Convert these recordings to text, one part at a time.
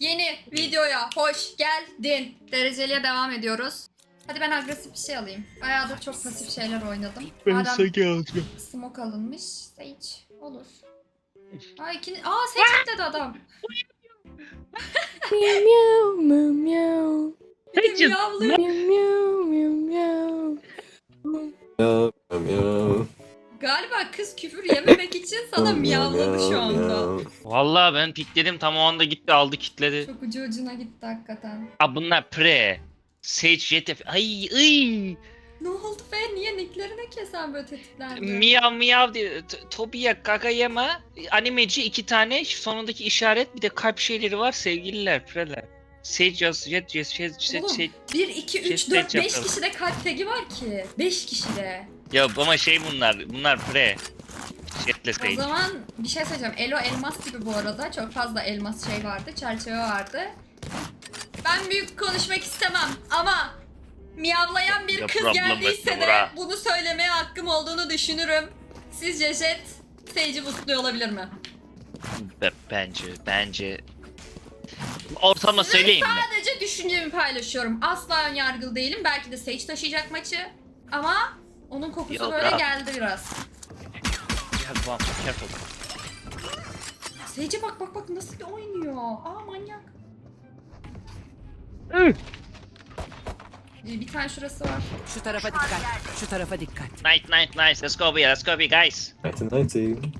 Yeni videoya hoş geldin. Dereceliye devam ediyoruz. Hadi ben agresif bir şey alayım. Bayağıdır çok pasif şeyler oynadım. Madem alacağım. smoke alınmış. Sage olur. Aa ikini... Aa Sage dedi adam. Meow meow meow meow Bir de miyavlıyor. meow meow meow. Galiba kız küfür yememek için sana miyavladı şu anda. Vallahi ben pikledim tam o anda gitti aldı kitledi. Çok ucu ucuna gitti hakikaten. Aa bunlar pre. Sage JTF. Ay ay. Ne oldu be? Niye nicklerine kesen böyle tetiklendi? Miyav miyav diye. T- Tobiya Kagayama. Animeci iki tane. Sonundaki işaret bir de kalp şeyleri var. Sevgililer preler. Sage yaz. Jet Jet Jet Jet Oğlum, Jet. 1, 2, 3, Chest 4, plate 5 yapalım. kişide kalp tagi var ki. 5 kişide. Ya ama şey bunlar. Bunlar pre. Jetle O Sage. zaman bir şey söyleyeceğim. Elo elmas gibi bu arada. Çok fazla elmas şey vardı. Çerçeve vardı. Ben büyük konuşmak istemem ama miyavlayan bir kız problem geldiyse de bunu söylemeye hakkım olduğunu düşünürüm. Sizce Jet Sage'i mutlu olabilir mi? Be- bence. Bence. Ortama söyleyeyim mi? Sadece düşüncemi paylaşıyorum. Asla ön yargılı değilim. Belki de Sage taşıyacak maçı. Ama onun kokusu Yok böyle geldi biraz. Careful, careful. Sage'e bak bak bak nasıl oynuyor. Aa manyak. Ee, Bir tane şurası var. Şu tarafa dikkat. Şu tarafa dikkat. Nice, nice, nice. Let's go be, let's go be, guys. 1990.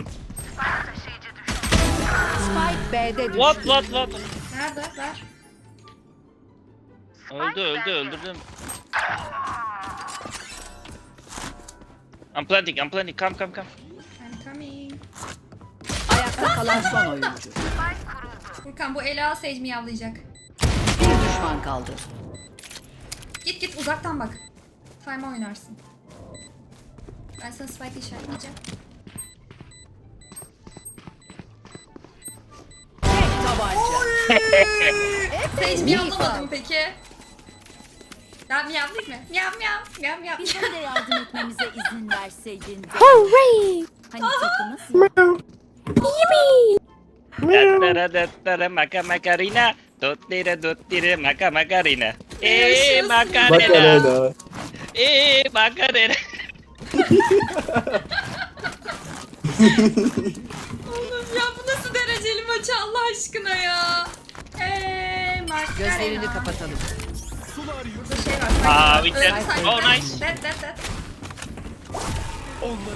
Spike B'de düştü. What, what, what? Nerede? Ver. Öldü, öldü, öldürdüm. I'm planting, I'm planting. Come, come, come. I'm coming. Ayakta kalan son oyuncu. Furkan bu Ela Sage mi yavlayacak? Bir düşman kaldı. Git git uzaktan bak. Time oynarsın. Ben sana spike işaretleyeceğim. Tek tabanca. Sage mi yavlamadın peki? Ya miyavlayayım mı? Miyav miyav miyav miyav. Bizim de yardım etmemize izin verseydin. Hooray! Hani takımız Dattara, dattara, maka, makarina. Dottire, dottire, maka, makarina. Eee, Yaşasın. makarina. Macarena. Eee, makarina. Oğlum ya bu nasıl dereceli maçı Allah aşkına ya. Eee Mark Gözlerini kapatalım. Şey var. Aa, Öldü we can-. Oh, nice. Dead dead dead. Ah be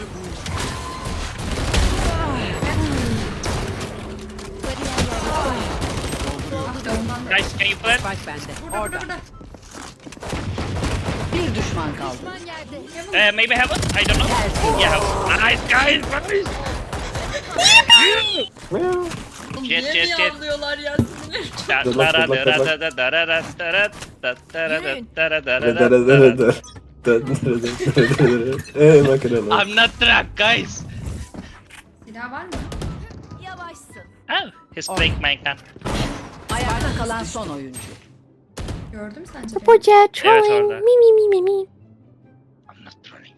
ondan da. Guys, can you plant? Spike bende. Burada burada burada. Bir düşman kaldı. Uh, maybe heaven? I don't know. Yeah, nice, guys, guys. Oğlum Jet, Niye jet, jet. miyavlıyorlar ya çok. Dattara, dara, da, dara, da, dara, dattara, Yürüyün. dattara, dara, Da da, da da dara. da da. Da da da da da. Eh, Macarena. I'm not drunk, guys. Silah var mı? yavaşsın. Oh, he's playing Minecraft. Ayakta kalan son oyuncu. Gördün mü sence? beni? Boca orada. trolling. Mi mi mi mi mi. I'm not trolling.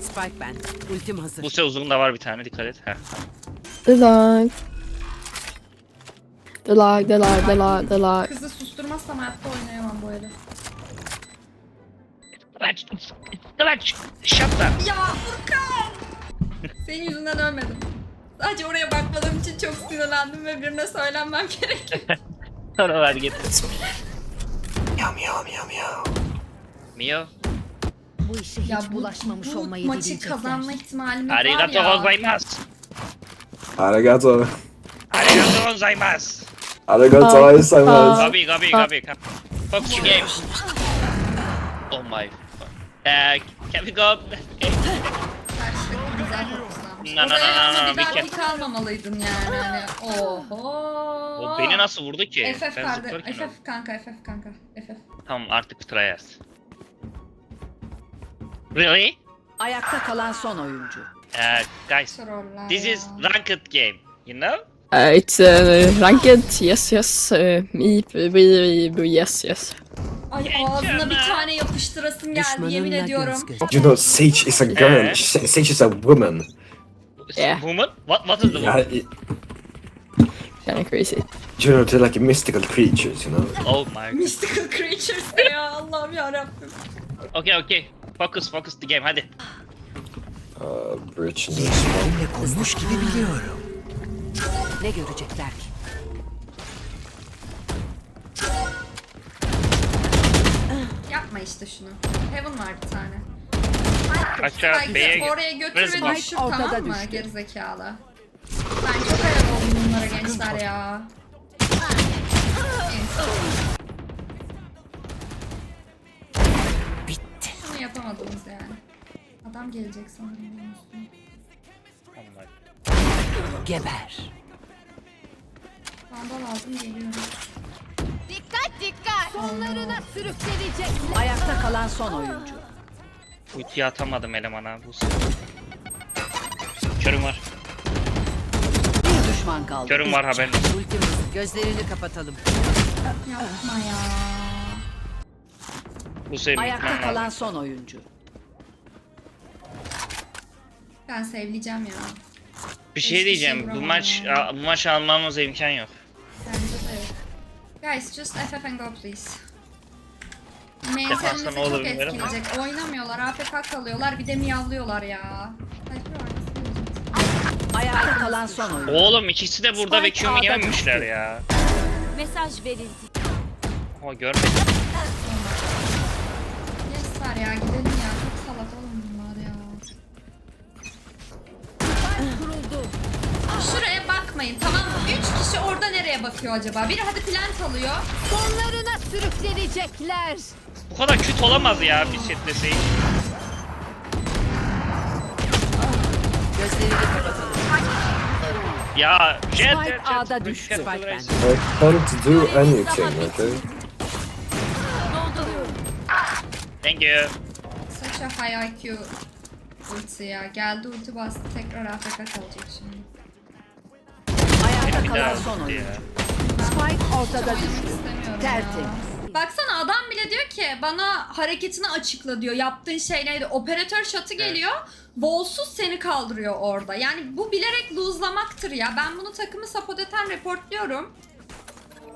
Spike bende. Ultim hazır. Bu uzun da var bir tane dikkat et. Heh. The lag. The lag, the lag, the lag, the lag. Kızı susturmazsam hayatta oynayamam bu eli. Clutch, shut up. Ya Furkan! Senin yüzünden ölmedim. Sadece oraya bakmadığım için çok sinirlendim ve birine söylenmem gerek. Sonra ver git. Meow meow meow meow. Mio. Bu işe hiç ya bu, bulaşmamış bu olmayı maçı bilecekler. kazanma ihtimalimiz var Arigato ya. gozaimasu. Arigato. Arigato gozaimasu. Arigato gozaimasu. Gabi, gabi, gabi. Focus your game. Oh my. Uh, can we go? No, Oraya no, ama no, bir kere- ulti almamalıydın yani. Hani, oho. O beni nasıl vurdu ki? FF Ben öldüm. FF kanka, FF kanka. FF. Tamam artık tryers. Really? Ayakta kalan son oyuncu. Uh, guys, this ya. is ranked game. You know? Uh, it's uh, ranked. Yes, yes. Uh, me, we, we, we, yes, yes. Ay ağzına bir tane yapıştırasın geldi yemin ediyorum. You know, Sage is a girl. Eh? Sage is a woman. Yeah. Woman? What, what is the Yeah, woman? it- kind of crazy. You know, they're like mystical creatures, you know? Oh my. Mystical creatures ya Allah'ım yarabbim. Okay okay. Focus focus the game hadi. Uh, bridge and there's smoke. Konmuş gibi biliyorum. Ne görecekler ki? Yapma işte şunu. Heaven var bir tane. Aşağı Spike'ı B'ye oraya götür ve Spike? düşür Ortada tamam mı düştü. gerizekalı. Ben çok hayal oldum bunlara gençler ya. Neyse. Bitti. Şunu yapamadınız yani. Adam gelecek sanırım. my. Geber. Vandal aldım geliyorum. Dikkat dikkat. Sonlarına sürüklenecek. Ayakta kalan son oyuncu. Ultiyi atamadım elemana bu sefer. Körüm var. Bir düşman kaldı. Körüm var haberin olsun. Ultim hızı. Gözlerini kapatalım. Yapma ya. Bu sefer Ayakta kalan lazım. son oyuncu. Ben sevleyeceğim ya. Bir şey diyeceğim. Bu maç bu maç almamıza imkan yok. Bence de yok. Guys just FF and go please. Defansta ne olur çok bilmiyorum. etkileyecek. Oynamıyorlar, AFK kalıyorlar, bir de miyavlıyorlar ya. Ayakta kalan son oyuncu. Oğlum ikisi de burada ve Spike Q'mu A'da yememişler ya. Mesaj verildi. O görmedim. Yes var ya, gidelim Bakmayın tamam mı? Üç kişi orada nereye bakıyor acaba? Biri hadi plant alıyor. Sonlarına sürüklenecekler. Bu kadar kötü olamaz ya bir setleseydik. Gözlerini kapatalım. Ya jet Spike jet düştü. Spike jet. bende. I can't do anything, okay? Thank you. Such a high IQ ulti ya. Geldi ulti bastı tekrar AFK kalacak şimdi. Ayakta kalan son oyuncu. Spike ortada düştü. Tertemiz. Baksana adam bile diyor ki bana hareketini açıkla diyor. Yaptığın şey neydi? Operatör shot'ı geliyor. Volsuz seni kaldırıyor orada. Yani bu bilerek lose'lamaktır ya. Ben bunu takımı sapotetten reportluyorum.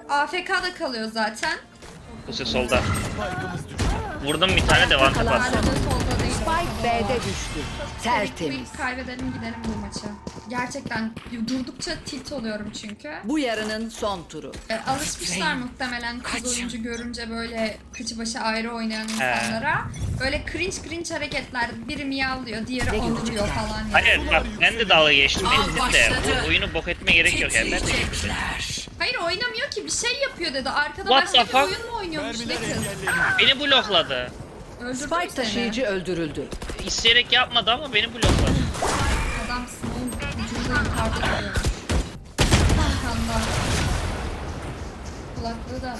AFK'da kalıyor zaten. Bu ses solda. Vurdum bir tane de attım. Solda değil. Spike. B'de düştü. Tertemiz. Kaybedelim gidelim bu maça. Gerçekten durdukça tilt oluyorum çünkü. Bu yarının son turu. E, alışmışlar muhtemelen kız oyuncu görünce böyle kıçı başı ayrı oynayan insanlara. Böyle cringe cringe hareketler. Biri miyavlıyor, diğeri görecekler? falan. yani. Hayır bak ben de dalga geçtim ettim de bu oyunu bok etmeye gerek yok yani ben de. Hayır oynamıyor ki bir şey yapıyor dedi. Arkada What başka bir oyun mu oynuyormuş ne kız? Beni blokladı. Spike seni? taşıyıcı öldürüldü. İsteyerek yapmadı ama beni blokladı. Adamsın oğlum. Vücudu yukarıda duruyor. Arkanda. Kulaklığı da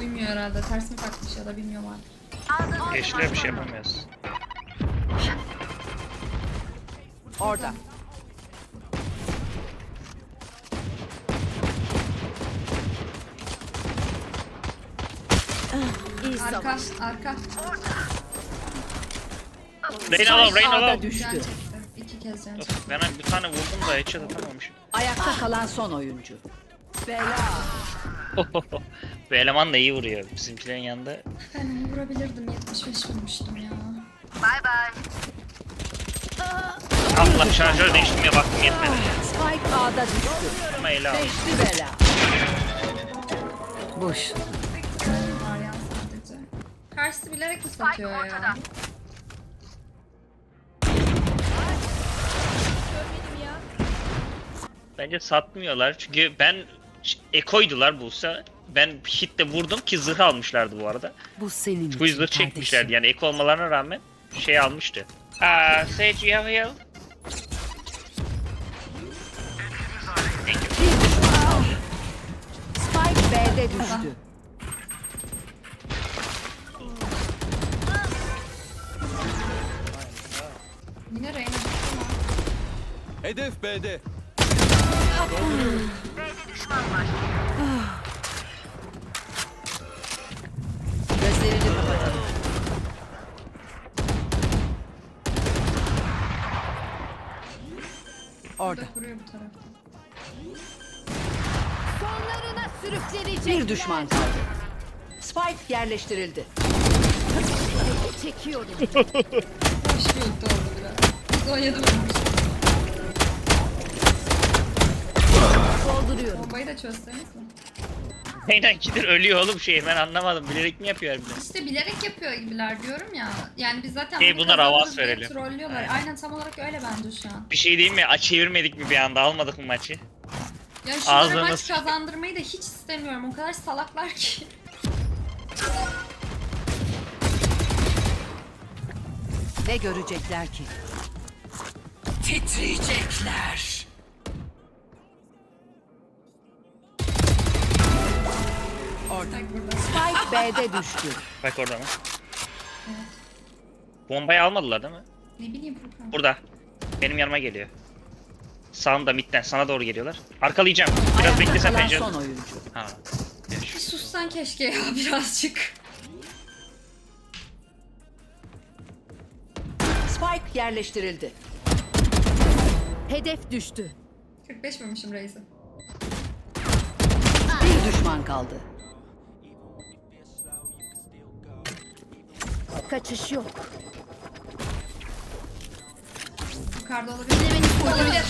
duymuyor herhalde. Ters mi takmış ya da bilmiyorum artık. Geçtiler bir şey yapamıyoruz. Orada. İyi Arka, arka. Rain alone, rain. Can düştü. İki kez can çekti. Of, Ben bir tane vurdum da headshot atamamışım. Ayakta kalan son oyuncu. Bela. Bu eleman da iyi vuruyor bizimkilerin yanında. Ben onu vurabilirdim. 75 vurmuştum ya. Allah şarjör değiştirmeye baktım yetmedi. Spike A'da düştü. Ama ele al. Beşli bela. Boş. Karşısı bilerek mi satıyor ya? Bence satmıyorlar çünkü ben ekoydular Buse. Ben hitle vurdum ki zırh almışlardı bu arada. Bu senin Bu zırh çekmişlerdi yani ek olmalarına rağmen şey almıştı. Aa, Sage you have heal? Thank you. Spike B'de düştü. Hedef B'de. Gözlerini kapatalım. Orada. Kuruyor bu tarafta. sürüklenecekler. Bir düşman kaldı. Spike yerleştirildi. Çekiyorum. Hoş bir ulti oldu biraz. 117 vurmuş. Dolduruyorum. Bombayı da çözseniz mi? Aynen kidir ölüyor oğlum şey ben anlamadım. Bilerek mi yapıyor harbiden? İşte bilerek yapıyor gibiler diyorum ya. Yani biz zaten Hey, bunu bunlar kazanırız avans diye verelim. Trollüyorlar. Aynen. Aynen. tam olarak öyle bence şu an. Bir şey değil mi? Aç çevirmedik mi bir anda? Almadık mı maçı? Ya şunlara Ağzına maç nasıl- kazandırmayı da hiç istemiyorum. O kadar salaklar ki. Ne görecekler ki? Titriyecekler. Spike B'de düştü. Bak orada mı? Bombayı almadılar değil mi? Ne bileyim Furkan. Burada. Benim yanıma geliyor. Sağımda midden sana doğru geliyorlar. Arkalayacağım. Biraz Ayakta beklesen kalan pencere. son oyuncu. Ha. Bir sussan keşke ya birazcık. Spike yerleştirildi. Hedef düştü. 45 vurmuşum reisi. Bir düşman kaldı. Kaçış yok. Yukarıda olabilir. Olabilir.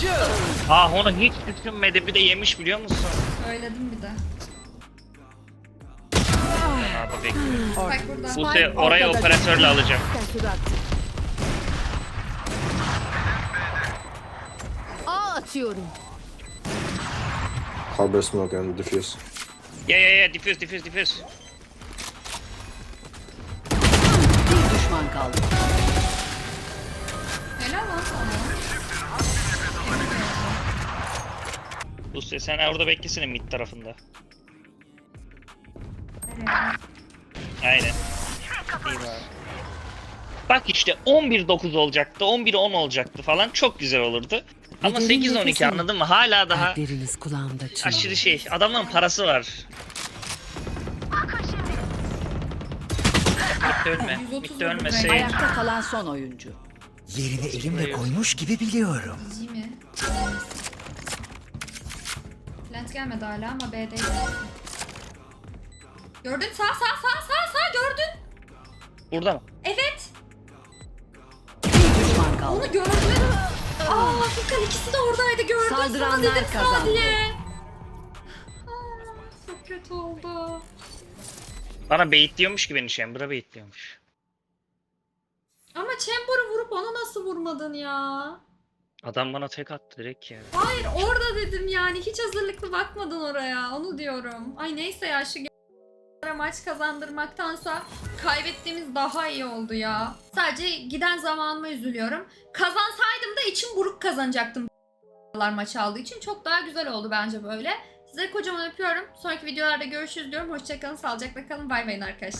Ah onu hiç düşünmedi bir de yemiş biliyor musun? Söyledim bir de. Abi bekliyorum. Bak burada. Bu se orayı ortada. operatörle alacağım. Sensörü aktif. A atıyorum. Harbor smoke and diffuse. Ya ya ya diffuse diffuse diffuse. Kaldı. Helal lan sana. Sen orada beklesene mid tarafında. Aynen. İyi bari. Bak işte 11-9 olacaktı, 11-10 olacaktı falan çok güzel olurdu. Ama Bedenin 8-12 nefesi. anladın mı? Hala daha Kalpleriniz kulağımda çınlıyor. aşırı şey. Adamın parası var. Mitte ölme. 130 Mitte ölme. vurdu Sage. Ayakta kalan son oyuncu. Yerini elimle koymuş gibi biliyorum. Mi? Plant gelmedi hala ama B'deydi. Gördün sağ sağ sağ sağ sağ gördün. Burada mı? Evet. Bir düşman kaldı. Onu gördün. Aa Furkan ikisi de oradaydı gördün. Sana Saldıranlar dedim sağ kazandı. diye. Aa, çok kötü oldu. Bana baitliyormuş ki beni Chamber'a baitliyormuş. Ama Chamber'ı vurup ona nasıl vurmadın ya? Adam bana tek attı direkt ya. Hayır orada dedim yani hiç hazırlıklı bakmadın oraya onu diyorum. Ay neyse ya şu maç kazandırmaktansa kaybettiğimiz daha iyi oldu ya. Sadece giden zamanıma üzülüyorum. Kazansaydım da içim buruk kazanacaktım maç aldığı için. Çok daha güzel oldu bence böyle. Size kocaman öpüyorum. Sonraki videolarda görüşürüz diyorum. Hoşçakalın, sağlıcakla kalın. Bay bay arkadaşlar.